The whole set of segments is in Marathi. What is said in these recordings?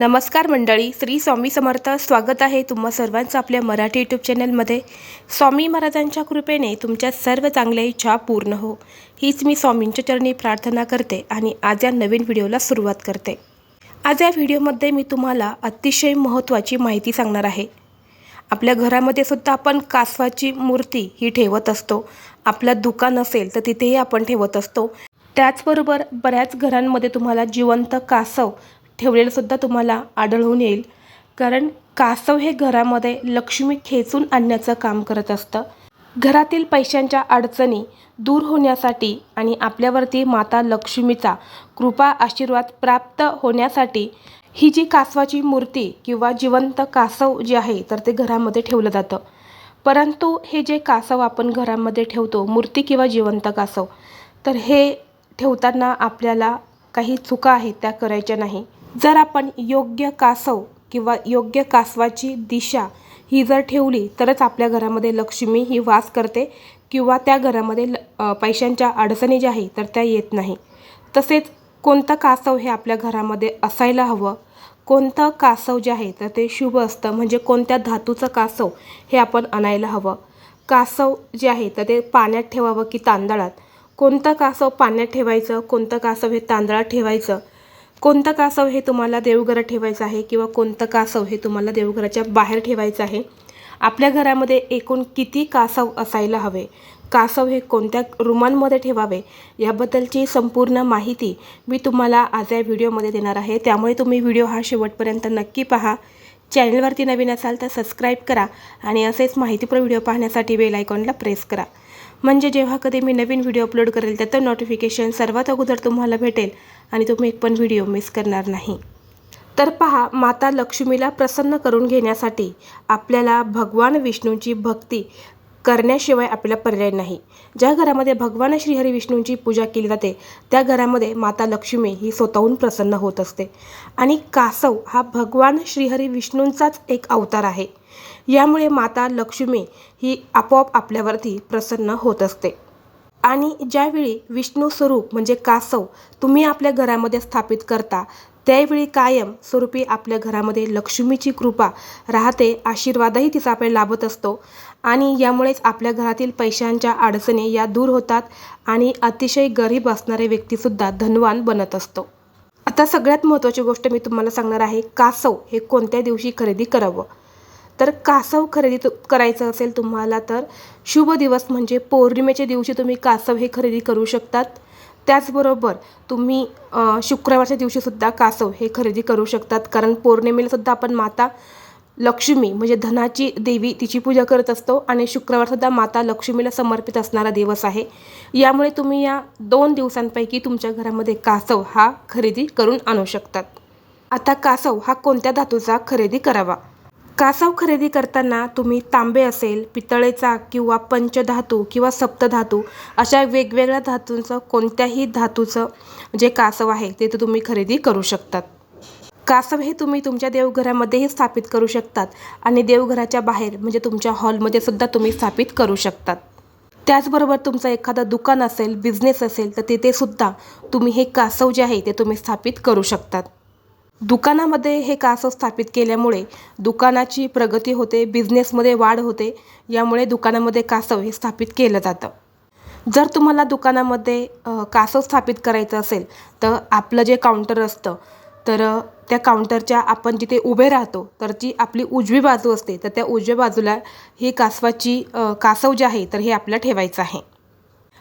नमस्कार मंडळी श्री स्वामी समर्थ स्वागत आहे तुम्हा सर्वांचं आपल्या मराठी यूट्यूब चॅनलमध्ये स्वामी महाराजांच्या कृपेने तुमच्या सर्व चांगल्या इच्छा पूर्ण हो. हीच मी स्वामींच्या चरणी प्रार्थना करते आणि आज या नवीन व्हिडिओला सुरुवात करते. आज या व्हिडिओमध्ये मी तुम्हाला अतिशय महत्त्वाची माहिती सांगणार आहे. आपल्या घरामध्ये सुद्धा आपण कासवाची मूर्ती ही ठेवत असतो. आपलं दुकान असेल तर तिथेही आपण ठेवत असतो. त्याचबरोबर बऱ्याच घरांमध्ये तुम्हाला जिवंत कासव ठेवलेलं सुद्धा तुम्हाला आढळून येईल. कारण कासव हे घरामध्ये लक्ष्मी खेचून आणण्याचं काम करत असतं. घरातील पैशांच्या अडचणी दूर होण्यासाठी आणि आपल्यावरती माता लक्ष्मीचा कृपा आशीर्वाद प्राप्त होण्यासाठी ही जी कासवाची मूर्ती किंवा जिवंत कासव जे आहे तर ते घरामध्ये ठेवलं जातं. परंतु हे जे कासव आपण घरामध्ये ठेवतो मूर्ती किंवा जिवंत कासव तर हे ठेवताना आपल्याला काही चुका आहेत त्या करायच्या नाही. जर आपण योग्य कासव किंवा योग्य कासवाची दिशा ही जर ठेवली तरच आपल्या घरामध्ये लक्ष्मी ही वास करते किंवा त्या घरामध्ये ल पैशांच्या अडचणी ज्या आहे तर त्या येत नाही. तसेच कोणतं कासव हे आपल्या घरामध्ये असायला हवं कोणतं कासव जे आहे तर ते शुभ असतं. म्हणजे कोणत्या धातूचं कासव हे आपण आणायला हवं. कासव जे आहे तर ते पाण्यात ठेवावं की तांदळात. कोणतं कासव पाण्यात ठेवायचं कोणतं कासव हे तांदळात ठेवायचं कोणतं कासव हे तुम्हाला देवघरात ठेवायचं आहे किंवा कोणतं कासव हे तुम्हाला देवघराच्या बाहेर ठेवायचं आहे? आपल्या घरामध्ये एकूण किती कासव असायला हवे? कासव हे कोणत्या रुमांमध्ये ठेवावे? याबद्दलची संपूर्ण माहिती मी तुम्हाला आज या व्हिडिओमध्ये देणार आहे. त्यामुळे तुम्ही व्हिडिओ हा शेवटपर्यंत नक्की पहा. चॅनलवरती नवीन असाल तर सबस्क्राईब करा आणि असेच माहितीपूर्ण व्हिडिओ पाहण्यासाठी बेल आयकॉनला प्रेस करा. म्हणजे जेव्हा कधी मी नवीन व्हिडिओ अपलोड करेल त्याचं नोटिफिकेशन सर्वात अगोदर तुम्हाला भेटेल आणि तुम्ही एक पण व्हिडिओ मिस करणार नाही. तर पहा माता लक्ष्मीला प्रसन्न करून घेण्यासाठी आपल्याला भगवान विष्णूंची भक्ती करण्याशिवाय आपल्याला पर्याय नाही. ज्या घरामध्ये भगवान श्रीहरी विष्णूंची पूजा केली जाते त्या घरामध्ये माता लक्ष्मी ही स्वतःहून प्रसन्न होत असते. आणि कासव हा भगवान श्रीहरी विष्णूंचाच एक अवतार आहे. यामुळे माता लक्ष्मी ही आपोआप आपल्यावरती प्रसन्न होत असते. आणि ज्यावेळी विष्णू स्वरूप म्हणजे कासव तुम्ही आपल्या घरामध्ये स्थापित करता त्यावेळी कायम स्वरूपी आपल्या घरामध्ये लक्ष्मीची कृपा राहते आशीर्वादही तिचा आपल्याला लाभत असतो. आणि यामुळेच आपल्या घरातील पैशांच्या अडचणी या दूर होतात आणि अतिशय गरीब असणारे व्यक्तीसुद्धा धनवान बनत असतो. आता सगळ्यात महत्त्वाची गोष्ट मी तुम्हाला सांगणार आहे कासव हे कोणत्या दिवशी खरेदी करावं? तर कासव खरेदी तु- करायचं असेल तुम्हाला तर शुभ दिवस म्हणजे पौर्णिमेच्या दिवशी तुम्ही कासव हे खरेदी करू शकतात. त्याचबरोबर तुम्ही शुक्रवारच्या दिवशीसुद्धा कासव हे खरेदी करू शकतात. कारण पौर्णिमेलासुद्धा आपण माता लक्ष्मी म्हणजे धनाची देवी तिची पूजा करत असतो आणि शुक्रवारसुद्धा माता लक्ष्मीला समर्पित असणारा दिवस आहे. यामुळे तुम्ही या दोन दिवसांपैकी तुमच्या घरामध्ये कासव हा खरेदी करून आणू शकतात. आता कासव हा कोणत्या धातूचा खरेदी करावा? कासव खरेदी करताना तुम्ही तांबे असेल पितळेचा किंवा पंचधातू किंवा सप्तधातू अशा वेगवेगळ्या धातूंचं कोणत्याही धातूचं जे कासव आहे ते तर तुम्ही खरेदी करू शकतात. कासव हे तुम्ही तुमच्या देवघरामध्येही स्थापित करू शकतात आणि देवघराच्या बाहेर म्हणजे तुमच्या हॉलमध्ये सुद्धा तुम्ही स्थापित करू शकतात. त्याचबरोबर तुमचं एखादं दुकान असेल बिझनेस असेल तर तिथेसुद्धा तुम्ही हे कासव जे आहे ते तुम्ही स्थापित करू शकतात. दुकानामध्ये हे कासव स्थापित केल्यामुळे दुकानाची प्रगती होते बिझनेसमध्ये वाढ होते यामुळे दुकानामध्ये कासव हे स्थापित केलं जातं. जर तुम्हाला दुकानामध्ये कासव स्थापित करायचं असेल तर आपलं जे काउंटर असतं तर त्या काउंटरच्या आपण जिथे उभे राहतो तर जी आपली उजवी बाजू असते तर त्या उजव्या बाजूला ही कासवाची कासव जे आहे तर हे आपल्याला ठेवायचं आहे.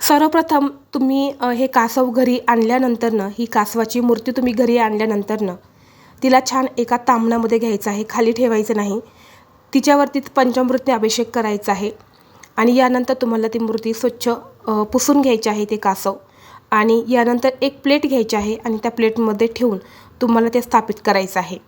सर्वप्रथम तुम्ही हे कासव घरी आणल्यानंतरनं ही कासवाची मूर्ती तुम्ही घरी आणल्यानंतरनं तिला छान एका तांबणामध्ये घ्यायचं आहे खाली ठेवायचं नाही. तिच्यावरती पंचामृतने अभिषेक करायचा आहे. आणि यानंतर तुम्हाला ती मूर्ती स्वच्छ पुसून घ्यायची आहे ते कासव. आणि यानंतर एक प्लेट घ्यायची आहे आणि त्या प्लेटमध्ये ठेवून तुम्हाला ते स्थापित करायचं आहे.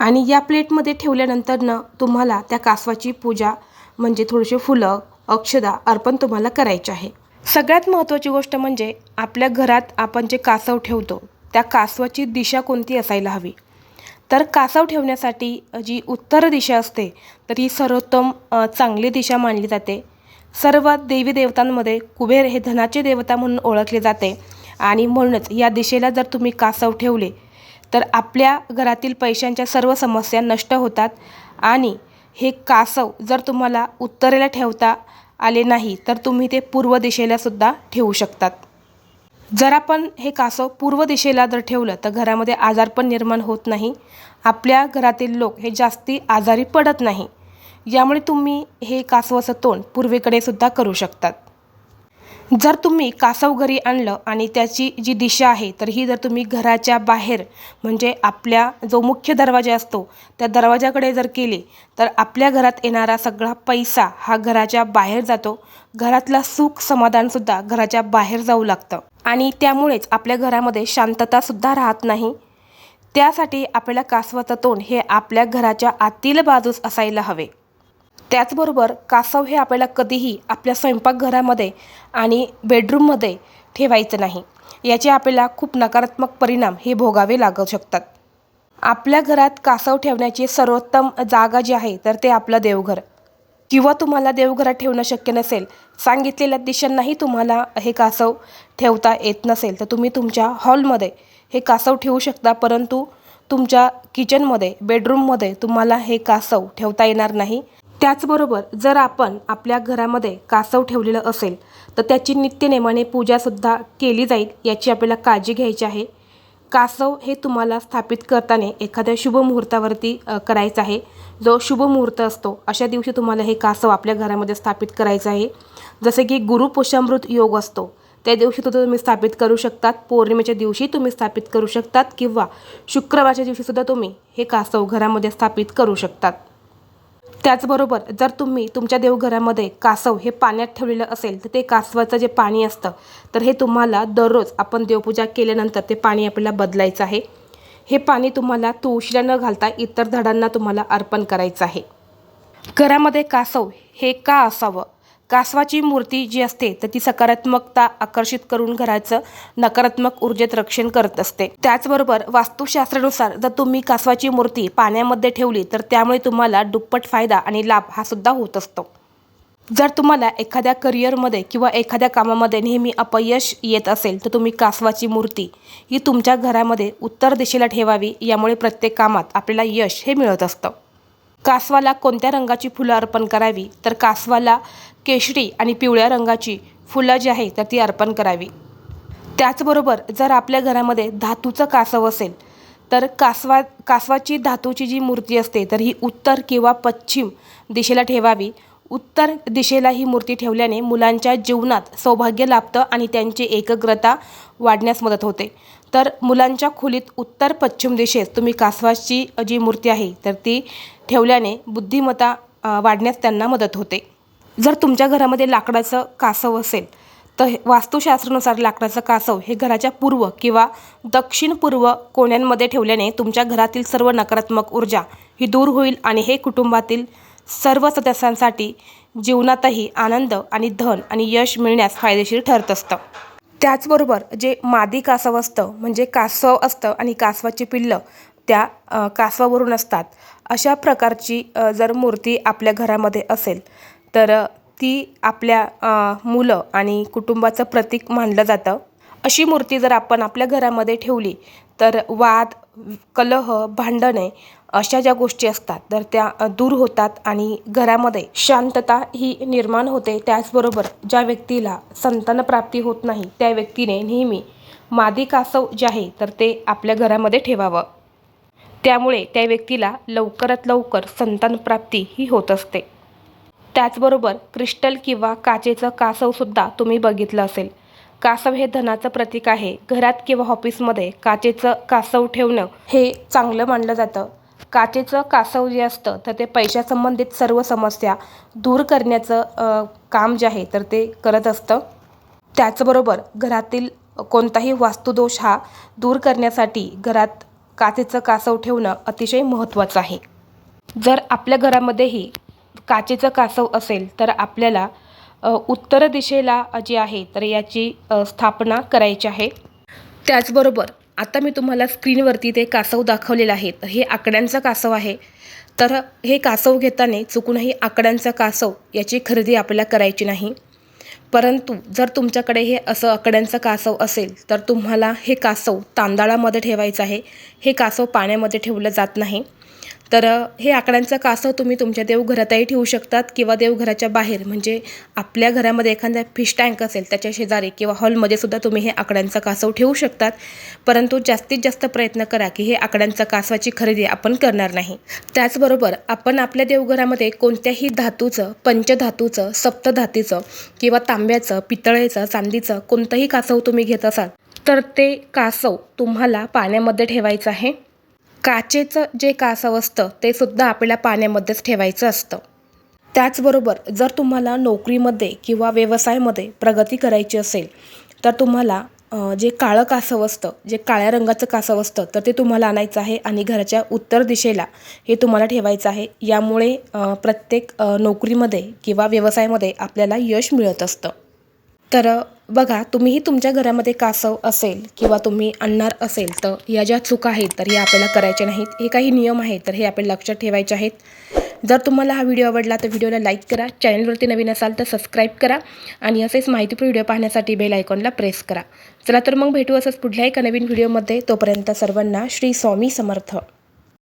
आणि या प्लेटमध्ये ठेवल्यानंतरनं तुम्हाला त्या कासवाची पूजा म्हणजे थोडीशी फुलं अक्षदा अर्पण तुम्हाला करायचे आहे. सगळ्यात महत्त्वाची गोष्ट म्हणजे आपल्या घरात आपण जे कासव ठेवतो त्या कासवाची दिशा कोणती असायला हवी? तर कासव ठेवण्यासाठी जी उत्तर दिशा असते तर ही सर्वोत्तम चांगली दिशा मानली जाते. सर्व देवी देवतांमध्ये कुबेर हे धनाचे देवता म्हणून ओळखले जाते. आणि म्हणूनच या दिशेला जर तुम्ही कासव ठेवले तर आपल्या घरातील पैशांच्या सर्व समस्या नष्ट होतात. आणि हे कासव जर तुम्हाला उत्तरेला ठेवता आले नाही तर तुम्ही ते पूर्व दिशेला सुद्धा ठेवू शकतात. जर आपण हे कासव पूर्व दिशेला जर ठेवलं तर घरामध्ये आजार पण निर्माण होत नाही. आपल्या घरातील लोक हे जास्ती आजारी पडत नाही. यामुळे तुम्ही हे कासवाचं तोंड पूर्वेकडे सुद्धा करू शकतात. जर तुम्ही कासव घरी आणलं आणि त्याची जी दिशा आहे तर ही जर तुम्ही घराच्या बाहेर म्हणजे आपल्या जो मुख्य दरवाजा असतो त्या दरवाजाकडे जर केली तर आपल्या घरात येणारा सगळा पैसा हा घराच्या बाहेर जातो. घरातला सुख समाधानसुद्धा घराच्या बाहेर जाऊ लागतं. आणि त्यामुळेच आपल्या घरामध्ये शांततासुद्धा राहत नाही. त्यासाठी आपल्याला कासवाचं तोंड हे आपल्या घराच्या आतील बाजूस असायला हवे. त्याचबरोबर कासव हे आपल्याला कधीही आपल्या स्वयंपाकघरामध्ये आणि बेडरूममध्ये ठेवायचं नाही. याचे आपल्याला खूप नकारात्मक परिणाम हे भोगावे लागू शकतात. आपल्या घरात कासव ठेवण्याची सर्वोत्तम जागा जी आहे तर ते आपलं देवघर. किंवा तुम्हाला देवघरात ठेवणं शक्य नसेल सांगितलेल्या दिशांनाही तुम्हाला हे कासव ठेवता येत नसेल तर तुम्ही तुमच्या हॉलमध्ये हे कासव ठेवू शकता परंतु तुमच्या किचनमध्ये बेडरूममध्ये तुम्हाला हे कासव ठेवता येणार नाही. त्याचबरोबर जर आपण आपल्या घरामध्ये कासव ठेवलेलं असेल तर त्याची नित्यनेमाने पूजासुद्धा केली जाईल याची आपल्याला काळजी घ्यायची आहे. कासव हे तुम्हाला स्थापित करताना एखाद्या शुभ मुहूर्तावरती करायचं आहे. जो शुभ मुहूर्त असतो अशा दिवशी तुम्हाला हे कासव आपल्या घरामध्ये स्थापित करायचं आहे. जसे की गुरुपुषामृत योग असतो त्या दिवशी तो तुम्ही स्थापित करू शकतात. पौर्णिमेच्या दिवशी तुम्ही स्थापित करू शकतात किंवा शुक्रवारच्या दिवशीसुद्धा तुम्ही हे कासव घरामध्ये स्थापित करू शकतात. त्याचबरोबर जर तुम्ही तुमच्या देवघरामध्ये कासव हे पाण्यात ठेवलेलं असेल तर ते कासवाचं जे पाणी असतं तर हे तुम्हाला दररोज आपण देवपूजा केल्यानंतर ते पाणी आपल्याला बदलायचं आहे. हे पाणी तुम्हाला तुळशीला न घालता इतर झाडांना तुम्हाला अर्पण करायचं आहे. घरामध्ये कासव हे का असावं? कासवाची मूर्ती जी असते तर ती सकारात्मकता आकर्षित करून घराचं नकारात्मक ऊर्जेत रक्षण करत असते. त्याचबरोबर वास्तुशास्त्रानुसार जर तुम्ही कासवाची मूर्ती पाण्यामध्ये ठेवली तर त्यामुळे तुम्हाला दुप्पट फायदा आणि लाभ हा सुद्धा होत असतो. जर तुम्हाला एखाद्या करिअरमध्ये किंवा एखाद्या कामामध्ये नेहमी अपयश येत असेल तर तुम्ही कासवाची मूर्ती ही तुमच्या घरामध्ये उत्तर दिशेला ठेवावी यामुळे प्रत्येक कामात आपल्याला यश हे मिळत असतं. कासवाला कोणत्या रंगाची फुलं अर्पण करावी? तर कासवाला केशरी आणि पिवळ्या रंगाची फुलं जी आहे तर ती अर्पण करावी. त्याचबरोबर जर आपल्या घरामध्ये धातूचं कासव असेल तर कासवा कासवाची धातूची जी मूर्ती असते तर ही उत्तर किंवा पश्चिम दिशेला ठेवावी. उत्तर दिशेला ही मूर्ती ठेवल्याने मुलांच्या जीवनात सौभाग्य लाभतं आणि त्यांची एकाग्रता वाढण्यास मदत होते. तर मुलांच्या खोलीत उत्तर पश्चिम दिशेस तुम्ही कासवाची जी मूर्ती आहे तर ती ठेवल्याने बुद्धिमत्ता वाढण्यास त्यांना मदत होते. जर तुमच्या घरामध्ये लाकडाचं कासव असेल तर हे- वास्तुशास्त्रानुसार लाकडाचं कासव हे घराच्या पूर्व किंवा दक्षिण पूर्व कोण्यांमध्ये ठेवल्याने तुमच्या घरातील सर्व नकारात्मक ऊर्जा ही दूर होईल आणि हे कुटुंबातील सर्व सदस्यांसाठी जीवनातही आनंद आणि धन आणि यश मिळण्यास फायदेशीर ठरत असतं. त्याचबरोबर जे मादी कासव असतं म्हणजे कासव असतं आणि कासवाची पिल्लं त्या कासवावरून असतात. अशा प्रकारची जर मूर्ती आपल्या घरामध्ये असेल तर ती आपल्या मुलं आणि कुटुंबाचं प्रतीक मानलं जातं. अशी मूर्ती जर आपण आपल्या घरामध्ये ठेवली तर वाद कलह भांडणे अशा ज्या गोष्टी असतात तर त्या दूर होतात आणि घरामध्ये शांतता ही निर्माण होते. त्याचबरोबर ज्या व्यक्तीला संतानप्राप्ती होत नाही त्या व्यक्तीने नेहमी मादी कासव जे आहे तर ते आपल्या घरामध्ये ठेवावं. त्यामुळे त्या व्यक्तीला लवकरात लवकर संतानप्राप्ती ही होत असते. त्याचबरोबर क्रिस्टल किंवा काचेचं कासवसुद्धा तुम्ही बघितलं असेल. कासव हे धनाचं प्रतीक आहे. घरात किंवा ऑफिसमध्ये काचेचं कासव ठेवणं हे चांगलं मानलं जातं. काचेचं कासव जे असतं तर ते पैशासंबंधित सर्व समस्या दूर करण्याचं काम जे आहे तर ते करत असतं. त्याचबरोबर घरातील कोणताही वास्तुदोष हा दूर करण्यासाठी घरात काचेचं कासव ठेवणं अतिशय महत्त्वाचं आहे. जर आपल्या घरामध्येही काचेचं कासव असेल तर आपल्याला उत्तर दिशेला जी आहे तर याची स्थापना करायची आहे. त्याचबरोबर आता मी तुम्हाला स्क्रीनवरती ते कासव दाखवलेलं आहे. हे आकड्यांचं कासव आहे. तर हे कासव घेताना चुकूनही आकड्यांचा कासव याची खरेदी आपल्याला करायची नाही. परंतु जर तुमच्याकडे हे असं आकड्यांचं कासव असेल तर तुम्हाला हे कासव तांदळामध्ये ठेवायचं आहे. हे कासव पाण्यामध्ये ठेवलं जात नाही. तर हे आकड्यांचं कासव तुम्ही तुमच्या देवघरातही ठेवू शकतात किंवा देवघराच्या बाहेर. म्हणजे आपल्या घरामध्ये एखादा फिश टँक असेल त्याच्या शेजारी किंवा हॉलमध्ये सुद्धा तुम्ही हे आकड्यांचं कासव ठेवू शकतात. परंतु जास्तीत जास्त प्रयत्न करा की हे आकड्यांचं कासवाची खरेदी आपण करणार नाही. त्याचबरोबर आपण आपल्या देवघरामध्ये कोणत्याही धातूचं पंचधातूचं सप्तधातीचं किंवा तांब्याचं पितळेचं चांदीचं कोणतंही कासव तुम्ही घेत असाल तर ते कासव तुम्हाला पाण्यामध्ये ठेवायचं आहे. काचेचं जे कासव असतं ते सुद्धा आपल्याला पाण्यामध्येच ठेवायचं असतं. त्याचबरोबर जर तुम्हाला नोकरीमध्ये किंवा व्यवसायामध्ये प्रगती करायची असेल तर तुम्हाला जे काळं कासव असतं जे काळ्या रंगाचं कासव असतं तर ते तुम्हाला आणायचं आहे आणि घराच्या उत्तर दिशेला हे तुम्हाला ठेवायचं आहे. यामुळे प्रत्येक नोकरीमध्ये किंवा व्यवसायामध्ये आपल्याला यश मिळत असतं. तर बघा तुम्हीही तुमच्या घरामध्ये कासव असेल किंवा तुम्ही आणणार असेल तर या ज्या चुका आहेत तर हे आपल्याला करायच्या नाहीत. हे काही नियम आहेत तर हे आपल्याला लक्षात ठेवायचे आहेत. जर तुम्हाला हा व्हिडिओ आवडला तर व्हिडिओला लाईक करा. चॅनलवरती नवीन असाल तर सबस्क्राईब करा आणि असेच माहितीपूर्ण व्हिडिओ पाहण्यासाठी बेल आयकॉनला प्रेस करा. चला तर मग भेटू असंच पुढल्या एका नवीन व्हिडिओमध्ये. तोपर्यंत सर्वांना श्री स्वामी समर्थ.